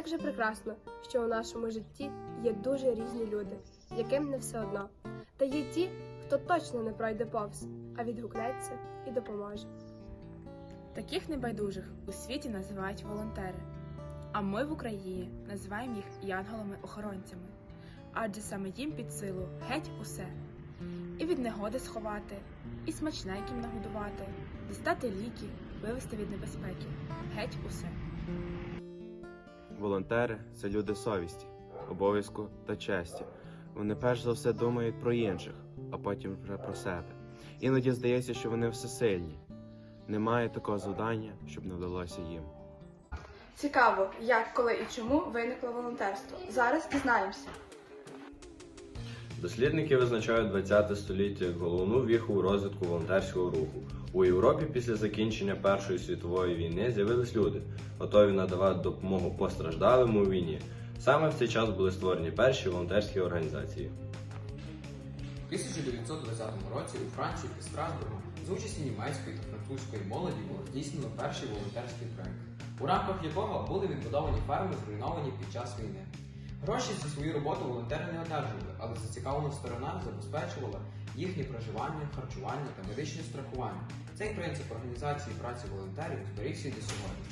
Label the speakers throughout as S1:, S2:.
S1: Як же прекрасно, що у нашому житті є дуже різні люди, яким не все одно. Та є ті, хто точно не пройде повз, а відгукнеться і допоможе.
S2: Таких небайдужих у світі називають волонтери. А ми в Україні називаємо їх янголами-охоронцями. Адже саме їм під силу геть усе. І від негоди сховати, і смачненьким нагодувати, дістати ліки, вивести від небезпеки. Геть усе.
S3: Волонтери це люди совісті, обов'язку та честі. Вони перш за все думають про інших, а потім вже про себе. Іноді здається, що вони всесильні. Немає такого завдання, щоб не вдалося їм.
S1: Цікаво, як, коли і чому виникло волонтерство. Зараз дізнаємося.
S4: Дослідники визначають 20 століття як головну віху розвитку волонтерського руху. У Європі після закінчення Першої світової війни з'явились люди, готові надавати допомогу постраждалим у війні. Саме в цей час були створені перші волонтерські організації.
S5: У 1920 році у Франції під Страсбургом з участі німецької та французької молоді було здійснено перший волонтерський проект, у рамках якого були відбудовані ферми, зруйновані під час війни. Гроші за свою роботу волонтери не одержували, але зацікавлена сторона забезпечувала їхнє проживання, харчування та медичне страхування. Цей принцип організації праці волонтерів зберігся й до сьогодні.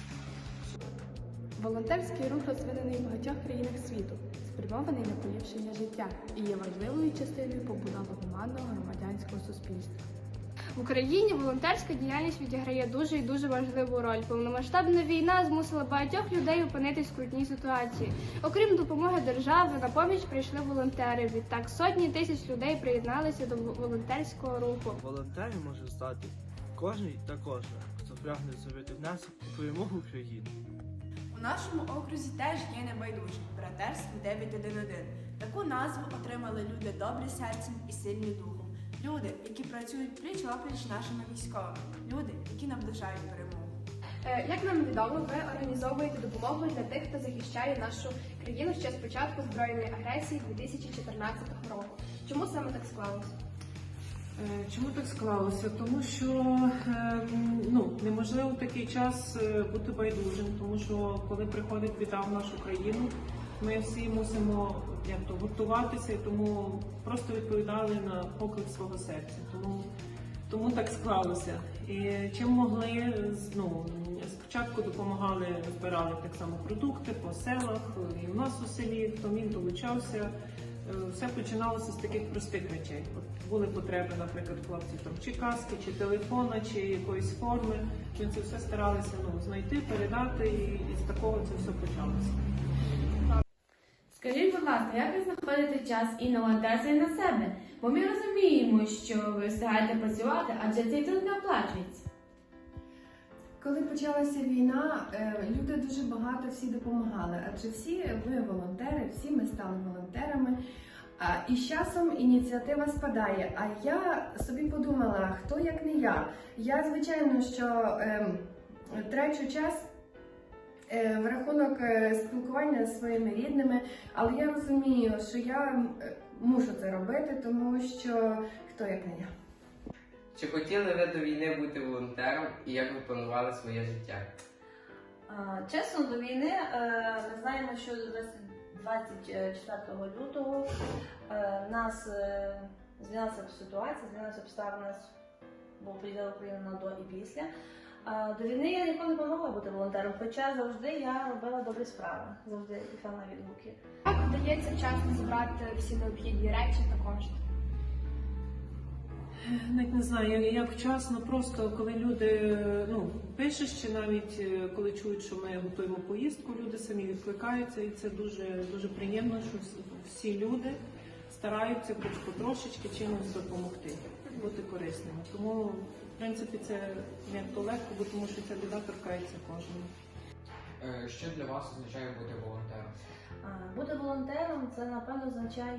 S6: Волонтерський рух розвинений в багатьох країнах світу, спрямований на поліпшення життя і є важливою частиною побудови гуманного громадянського суспільства.
S7: В Україні волонтерська діяльність відіграє дуже і дуже важливу роль. Повномасштабна війна змусила багатьох людей опинитись в скрутній ситуації. Окрім допомоги держави, на поміч прийшли волонтери. Відтак сотні тисяч людей приєдналися до волонтерського руху.
S8: Волонтером може стати кожен та кожна, хто прагне зробити внесок у перемогу України.
S9: У нашому окрузі теж є небайдужі братерство 911. Таку назву отримали люди добрі серцем і сильні духом. Люди, які працюють пліч опліч нашими військовими, люди, які наближають перемогу.
S1: Е, Як нам відомо, ви організовуєте допомогу для тих, хто захищає нашу країну ще з початку збройної агресії 2014 року. Чому саме так склалося?
S10: Е, Чому так склалося? Тому що е, ну, неможливо в такий час е, бути байдужим, тому що коли приходить біда в нашу країну, ми всі мусимо як то готуватися, і тому просто відповідали на поклик свого серця. Тому, тому так склалося. І чим могли, ну, спочатку допомагали, збирали так само продукти по селах, і в нас у селі, хто міг долучався. Е, Все починалося з таких простих речей. Були потреби, наприклад, хлопців там чи каски, чи телефона, чи якоїсь форми. Ми це все старалися ну, знайти, передати, і з такого це все почалося.
S11: Ласка, як ви знаходите час і на на себе? Бо ми розуміємо, що ви встигаєте працювати, адже цей труд не оплачується.
S6: Коли почалася війна, е, люди дуже багато всі допомагали, адже всі ви волонтери, всі ми стали волонтерами. І з часом ініціатива спадає. А я собі подумала, хто як не я. Я, звичайно, що ем, час в рахунок е, спілкування зі своїми рідними, але я розумію, що я е, мушу це робити, тому що хто як не я.
S12: Чи хотіли ви до війни бути волонтером і як ви планували своє життя?
S13: Чесно, до війни е, ми знаємо, що 24 лютого е, нас е, змінилася ситуація, змінилася нас був поділ Україна на до і після. До війни я ніколи не планувала бути волонтером, хоча завжди я робила добрі справи, завжди пішла на відгуки.
S1: Як вдається вчасно зібрати всі необхідні речі та кошти?
S10: Навіть не знаю, як, вчасно, просто коли люди ну, пишеш, чи навіть е, коли чують, що ми готуємо поїздку, люди самі відкликаються, і це дуже, дуже приємно, що всі- всі люди стараються хоч потрошечки чимось допомогти, бути корисними. Тому, в принципі, це не то легко, бо тому що ця біда торкається кожного.
S5: Е, Що для вас означає бути волонтером?
S13: Бути волонтером це напевно означає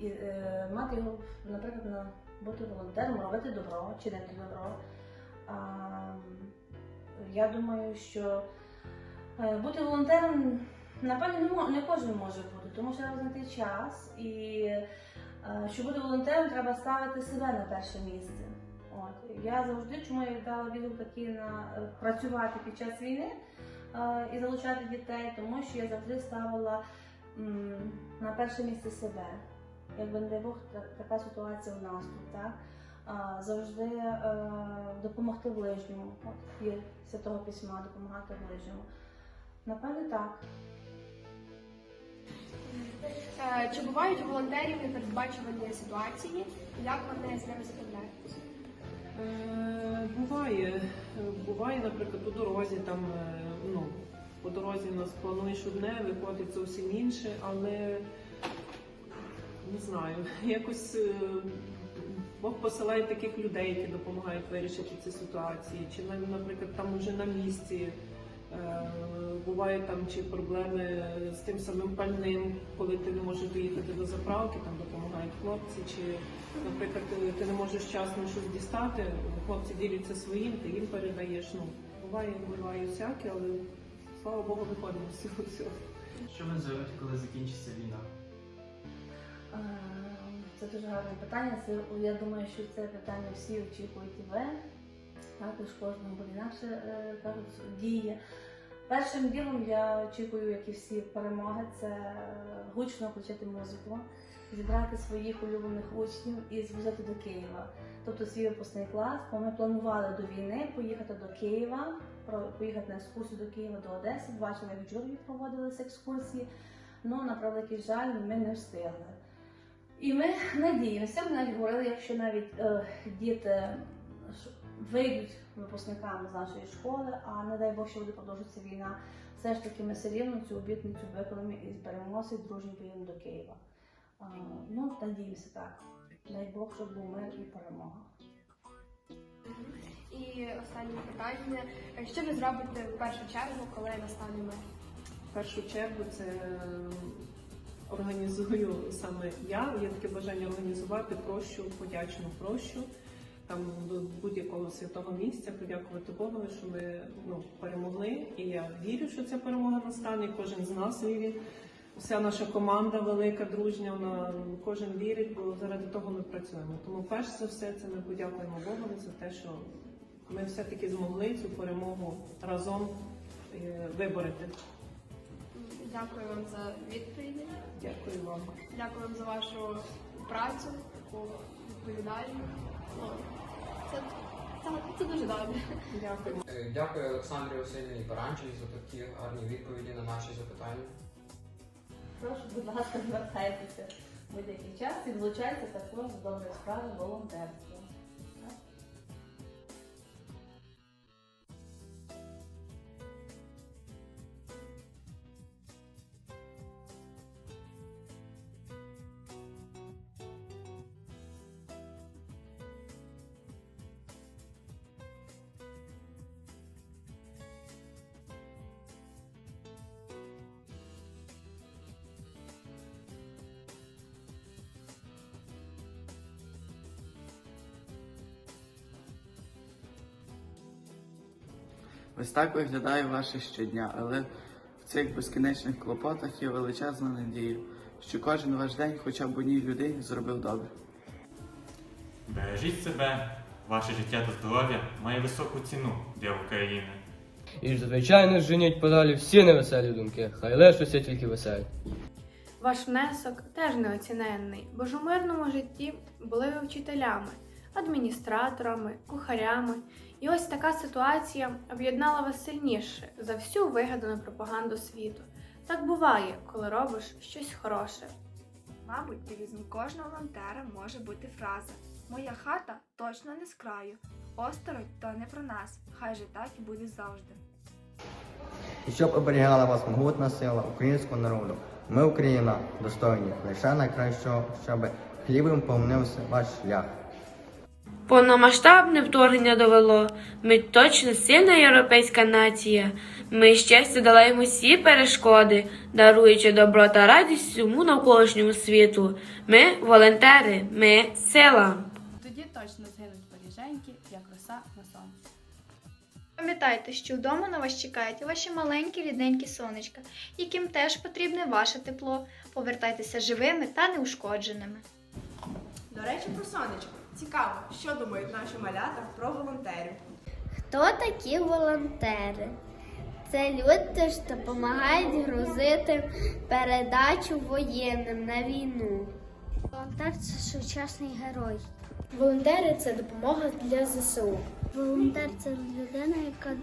S13: і, е, мати його, наприклад, на бути волонтером, робити добро, чинити добро. А, я думаю, що е, бути волонтером, напевно, не кожен може бути, тому що треба знайти час. І е, щоб бути волонтером, треба ставити себе на перше місце. От. Я завжди, чому я дала відгук такий на е, працювати під час війни, е, і залучати дітей, тому що я завжди ставила м, на перше місце себе. Якби не дай Бог, така ситуація у нас тут, так? А, завжди е, допомогти ближньому. От є святого письма, допомагати ближньому. Напевне, так.
S1: Е, Чи бувають у волонтерів непередбачувані ситуації? Як вони з ними справляються?
S10: Е, Буває, буває, наприклад, у дорозі там, е, ну, по дорозі нас плануєш одне, виходить зовсім інше, але не знаю, якось е, Бог посилає таких людей, які допомагають вирішити ці ситуації. Чи наприклад, там уже на місці е, буває там чи проблеми з тим самим пальним, коли ти не можеш доїхати до заправки, там допомагають хлопці, чи, наприклад, ти- ти не можеш вчасно щось дістати, хлопці діляться своїм, ти їм передаєш. Ну, буває, буває всяке, але слава Богу, виходимо з цього всього.
S14: Що ви зробите, коли закінчиться війна?
S13: Е, Це дуже гарне питання. Це, я думаю, що це питання всі очікують і ви. Також кожного буде інакше е, діє. Першим ділом я очікую, як і всі перемоги, це е, гучно включити музику, зібрати своїх улюблених учнів і звозити до Києва. Тобто свій випускний клас, бо ми планували до війни поїхати до Києва, поїхати на екскурсію до Києва, до Одеси. Бачили, як в проводилися екскурсії. Ну, на превеликий жаль, ми не встигли. І ми надіємося, ми навіть говорили, якщо навіть е, діти вийдуть випускниками з нашої школи, а не дай Бог, що буде продовжитися війна, все ж таки ми все рівно цю обітницю виконаємо і зберемося і дружні поїдемо до Києва. А, ну, надіємося так. Дай Бог, щоб був мир і перемога.
S1: І останнє питання: що ви зробите в першу чергу, коли настане мир?
S10: В першу чергу це е, організую саме я. Є таке бажання організувати прощу, подячну прощу. Там до будь-якого святого місця подякувати Богові, що ми ну, перемогли. І я вірю, що ця перемога настане. і Кожен з нас вірить. Вся наша команда велика, дружня, вона кожен вірить, бо заради того ми працюємо. Тому перш за все, це ми подякуємо Богові за те, що ми все-таки змогли цю перемогу разом е, виборити.
S1: Дякую вам за відповіді.
S10: Дякую вам.
S1: Дякую вам за вашу працю, таку відповідальну. Ну, це, це, це дуже добре.
S10: Дякую.
S5: Е, Дякую Олександрі Васильівні Паранчевій за такі гарні відповіді на наші запитання.
S13: Прошу, будь ласка, звертайтеся в будь-який час і влучайте також доброї справи волонтерства.
S15: Ось так виглядає ваше щодня, але в цих безкінечних клопотах є величезна надія, що кожен ваш день хоча б одній людині зробив добре.
S16: Бережіть себе, ваше життя та здоров'я має високу ціну для України.
S17: І ж, звичайно, женіть подалі всі невеселі думки, хай лишаться тільки веселі.
S7: Ваш внесок теж неоціненний, бо ж у мирному житті були ви вчителями, адміністраторами, кухарями. І ось така ситуація об'єднала вас сильніше за всю вигадану пропаганду світу. Так буває, коли робиш щось хороше.
S9: Мабуть, девізом кожного волонтера може бути фраза Моя хата точно не з краю. Осторонь то не про нас. Хай же так і буде завжди.
S18: І щоб оберігала вас могутна сила українського народу. Ми, Україна, достойні лише найкращого, щоб хлібом повнився ваш шлях.
S11: Повномасштабне вторгнення довело. Ми точно сильна європейська нація. Ми щастя долаємо всі перешкоди, даруючи добро та радість всьому навколишньому світу. Ми волонтери, ми сила.
S9: Тоді точно згинуть поріженьки, як роса на сонці.
S7: Пам'ятайте, що вдома на вас чекають ваші маленькі рідненькі сонечка, яким теж потрібне ваше тепло. Повертайтеся живими та неушкодженими.
S9: До речі, про сонечко. Цікаво, що думають наші малята про волонтерів.
S19: Хто такі волонтери? Це люди, що допомагають грузити передачу воєнним на війну. Волонтер це сучасний герой.
S7: Волонтери це допомога для ЗСУ.
S19: Волонтер це людина, яка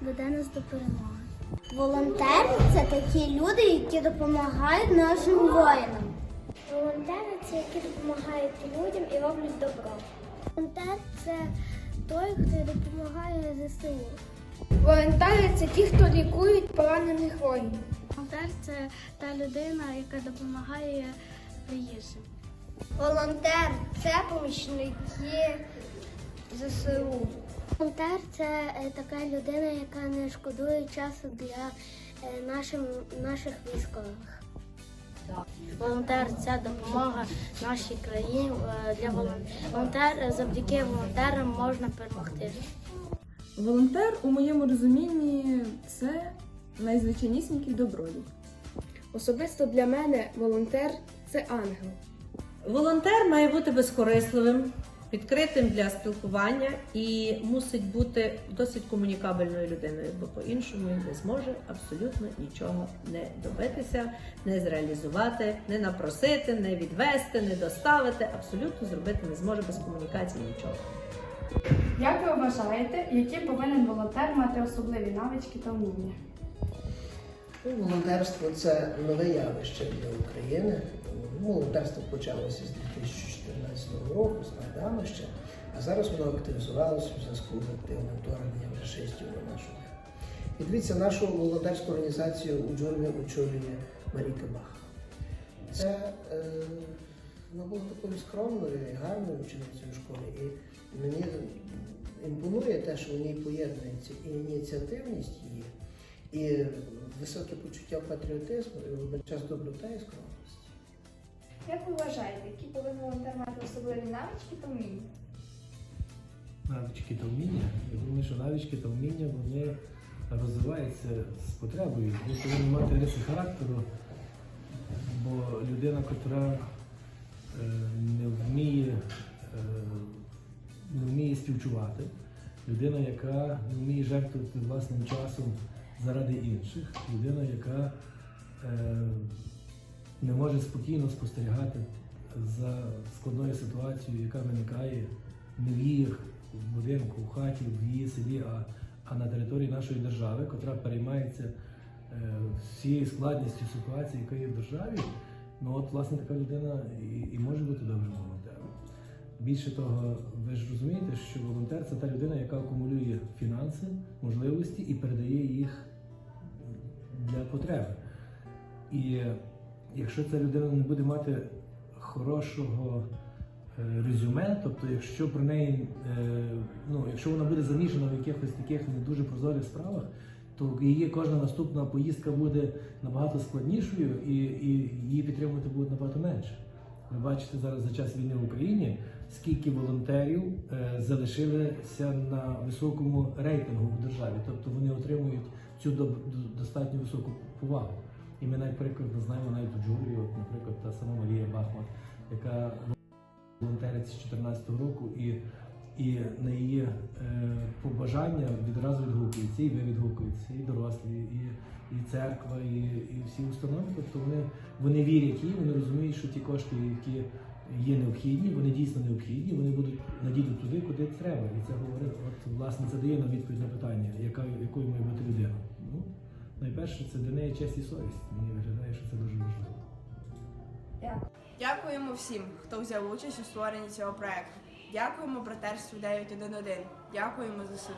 S19: веде нас до перемоги. Волонтери це такі люди, які допомагають нашим воїнам. Волонтери це які допомагають людям і роблять добро. Волонтер це той, хто допомагає ЗСУ.
S7: Волонтери це ті, хто лікують поранених воїнів.
S19: Волонтер це та людина, яка допомагає приїжджим. Волонтер це помічники ЗСУ. Волонтер це е, така людина, яка не шкодує часу для е, нашим, наших військових. Волонтер це допомога нашій країні е, для волонтер. Завдяки волонтерам можна перемогти.
S20: Волонтер у моєму розумінні це найзвичайнісінький добродій.
S1: Особисто для мене волонтер це ангел.
S21: Волонтер має бути безкорисливим, відкритим для спілкування і мусить бути досить комунікабельною людиною, бо по-іншому він не зможе абсолютно нічого не добитися, не зреалізувати, не напросити, не відвести, не доставити. Абсолютно зробити не зможе без комунікації нічого.
S22: Як ви вважаєте, які повинен волонтер мати особливі навички та вміння?
S23: Ну, Волонтерство це нове явище для України. Волонтерство почалося з 2014 року, з Майдану ще, а зараз воно активізувалося в зв'язку з активним вторгненнем рашистів на нашу землю. І дивіться, нашу волонтерську організацію у Джурмі очолює Маріка Бах. Це е, вона була такою скромною і гарною ученицею в школі. І мені імпонує те, що в ній поєднується і ініціативність її, і високе почуття патріотизму, і водночас доброта і скромність.
S22: Як ви вважаєте, які повинен волонтер мати особливі навички та вміння?
S24: навички та вміння. Я думаю, що навички та вміння вони розвиваються з потребою. Ви повинні мати риси характеру, бо людина, яка е, не вміє, е, не вміє співчувати, людина, яка не вміє жертвувати власним часом заради інших, людина, яка е, не може спокійно спостерігати за складною ситуацією, яка виникає не в її будинку, в хаті, в її селі, а, а на території нашої держави, котра переймається е, всією складністю ситуації, яка є в державі. Ну от, власне, така людина і, і може бути добрим волонтером. Більше того, ви ж розумієте, що волонтер це та людина, яка акумулює фінанси, можливості і передає їх для потреби. Якщо ця людина не буде мати хорошого е, резюме, тобто якщо про неї, е, ну, якщо вона буде замішана в якихось таких не дуже прозорих справах, то її кожна наступна поїздка буде набагато складнішою і, і її підтримувати буде набагато менше. Ви бачите зараз за час війни в Україні, скільки волонтерів е, залишилися на високому рейтингу в державі, тобто вони отримують цю до- до- достатньо високу повагу. І ми, наприклад, знаємо навіть у Джулію, от, наприклад, та сама Марія Бахмат, яка волонтерить з 2014 року, і, і на її е, побажання відразу відгукуються, і ви відгукуєтеся, і дорослі, і, і церква, і, і всі установи. Тобто вони, вони вірять їй, вони розуміють, що ті кошти, які є необхідні, вони дійсно необхідні, вони будуть надійдуть туди, куди треба. І це говорить, от власне це дає нам відповідь на питання, яка, якою має бути людина. Ну, найперше, це для неї честь і совість. Мені виглядає, що це дуже важливо.
S9: Дякуємо всім, хто взяв участь у створенні цього проекту. Дякуємо братерству 911. Дякуємо ЗСУ.